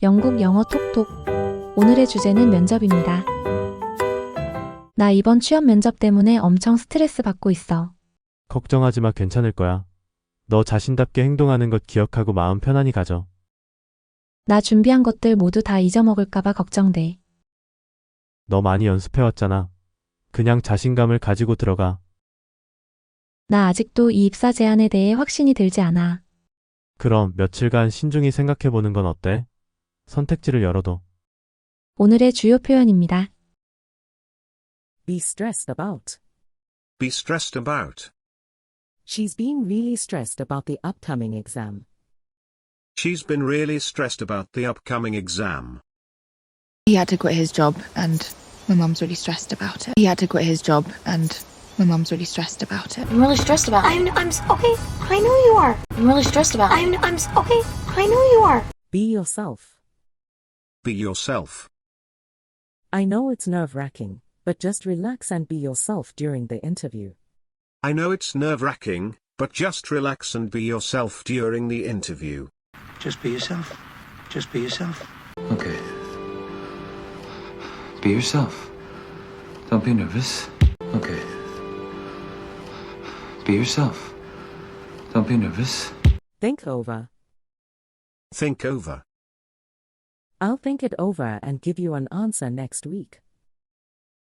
영국 영어 톡톡. 오늘의 주제는 면접입니다. 나 이번 취업 면접 때문에 엄청 스트레스 받고 있어. 걱정하지 마, 괜찮을 거야. 너 자신답게 행동하는 것 기억하고 마음 편안히 가져. 나 준비한 것들 모두 다 잊어먹을까봐 걱정돼. 너 많이 연습해왔잖아. 그냥 자신감을 가지고 들어가. 나 아직도 이 입사 제안에 대해 확신이 들지 않아. 그럼 며칠간 신중히 생각해보는 건 어때? 선택지를 열어둬. 오늘의 주요 표현입니다. Be stressed about. Be stressed about. She's been really stressed about the upcoming exam. She's been really stressed about the upcoming exam. He had to quit his job, and my mum's really stressed about it. He had to quit his job, and my mum's really stressed about it. I'm really stressed about it. I'm, I'm, s- okay, I know you are. I'm really stressed about it. I'm, I'm, s- okay, I know you are. Be yourself. Be yourself. I know it's nerve wracking, but just relax and be yourself during the interview. I know it's nerve wracking, but just relax and be yourself during the interview. Just be yourself. Just be yourself. Okay. Be yourself. Don't be nervous. Okay. Be yourself. Don't be nervous. Think over. Think over. I'll think it over and give you an answer next week.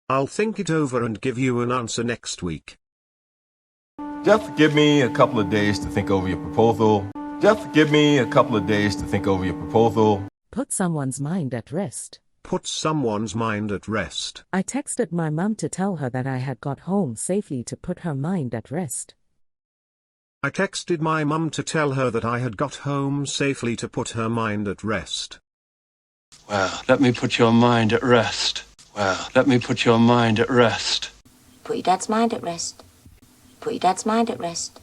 I'll think it over and give you an answer next week. Just give me a couple of days to think over your proposal. Just give me a couple of days to think over your proposal. Put someone's mind at rest. Put someone's mind at rest. I texted my mum to tell her that I had got home safely to put her mind at rest. I texted my mum to tell her that I had got home safely to put her mind at rest. Well, let me put your mind at rest. Well, let me put your mind at rest. Put your dad's mind at rest. Put your dad's mind at rest.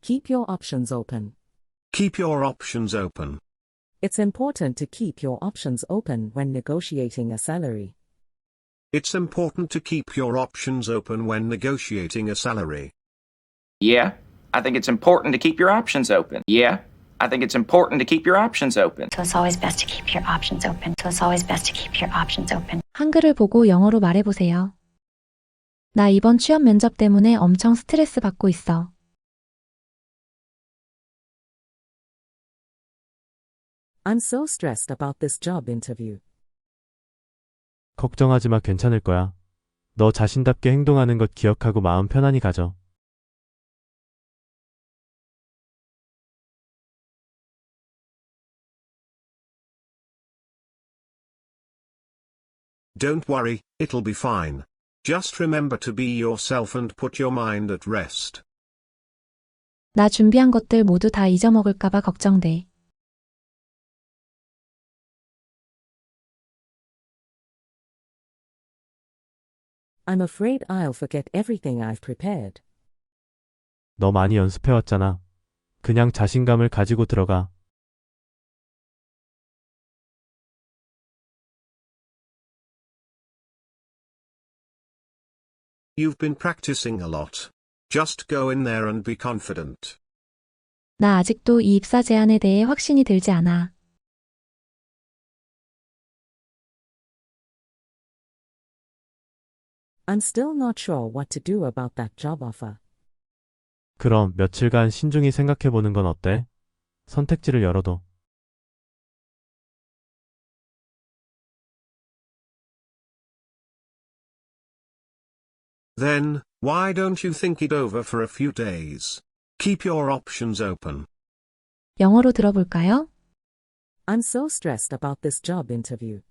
Keep your options open. Keep your options open. It's important to keep your options open when negotiating a salary. It's important to keep your options open when negotiating a salary. Yeah, I think it's important to keep your options open. Yeah, I think it's important to keep your options open. So it's always best to keep your options open. So it's always best to keep your options open. 한글을 보고 영어로 말해보세요. 나 이번 취업 면접 때문에 엄청 스트레스 받고 있어. I'm so stressed about this job interview. 걱정하지 마, 괜찮을 거야. 너 자신답게 행동하는 것 기억하고 마음 편안히 가져. Don't worry, it'll be fine. Just remember to be yourself and put your mind at rest. 나 준비한 것들 모두 다 잊어먹을까봐 걱정돼. I'm afraid I'll forget everything I've prepared. 너 많이 연습해왔잖아. 그냥 자신감을 가지고 들어가. You've been practicing a lot. Just go in there and be confident. 나 아직도 이 입사 제안에 대해 확신이 들지 않아. I'm still not sure what to do about that job offer. 그럼 며칠간 신중히 생각해보는 건 어때? 선택지를 열어둬. Then, why don't you think it over for a few days? Keep your options open. 영어로 들어볼까요? I'm so stressed about this job interview.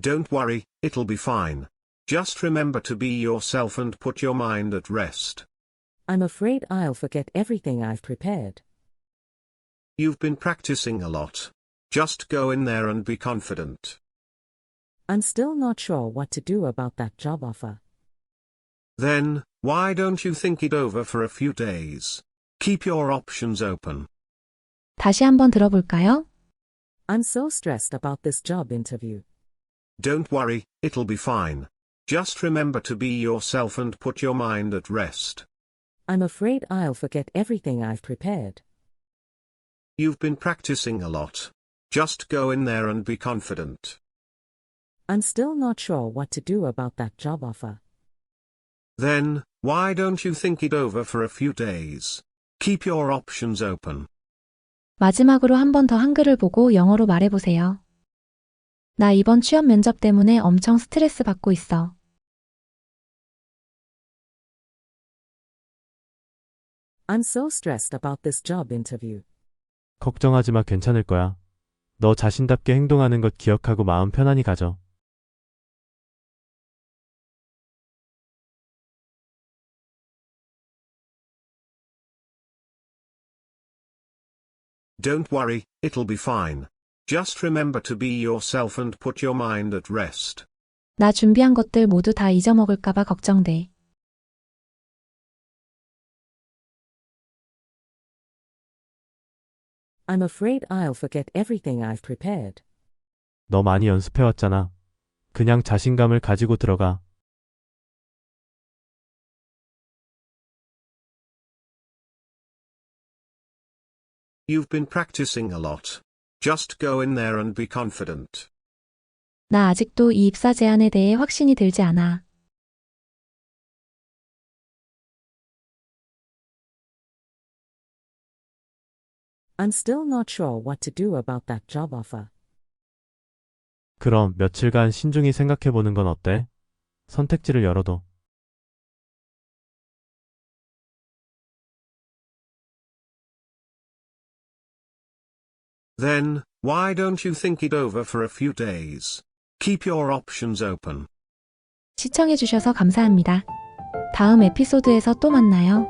Don't worry, it'll be fine. Just remember to be yourself and put your mind at rest. I'm afraid I'll forget everything I've prepared. You've been practicing a lot. Just go in there and be confident. I'm still not sure what to do about that job offer. Then, why don't you think it over for a few days? Keep your options open. 다시 한번 들어볼까요? I'm so stressed about this job interview. Don't worry, it'll be fine. Just remember to be yourself and put your mind at rest. I'm afraid I'll forget everything I've prepared. You've been practicing a lot. Just go in there and be confident. I'm still not sure what to do about that job offer. Then, why don't you think it over for a few days? Keep your options open. 마지막으로 한 번 더 한글을 보고 영어로 말해보세요. 나 이번 취업 면접 때문에 엄청 스트레스 받고 있어. I'm so stressed about this job interview. 걱정하지 마, 괜찮을 거야. 너 자신답게 행동하는 것 기억하고 마음 편안히 가져. Don't worry, it'll be fine. Just remember to be yourself and put your mind at rest. 나 준비한 것들 모두 다 잊어먹을까봐 걱정돼. I'm afraid I'll forget everything I've prepared. 너 많이 연습해왔잖아. 그냥 자신감을 가지고 들어가. You've been practicing a lot. Just go in there and be confident. 나 아직도 이 입사 제안에 대해 확신이 들지 않아. I'm still not sure what to do about that job offer. 그럼 며칠간 신중히 생각해보는 건 어때? 선택지를 열어둬. Then, why don't you think it over for a few days? Keep your options open. 시청해주셔서 감사합니다. 다음 에피소드에서 또 만나요.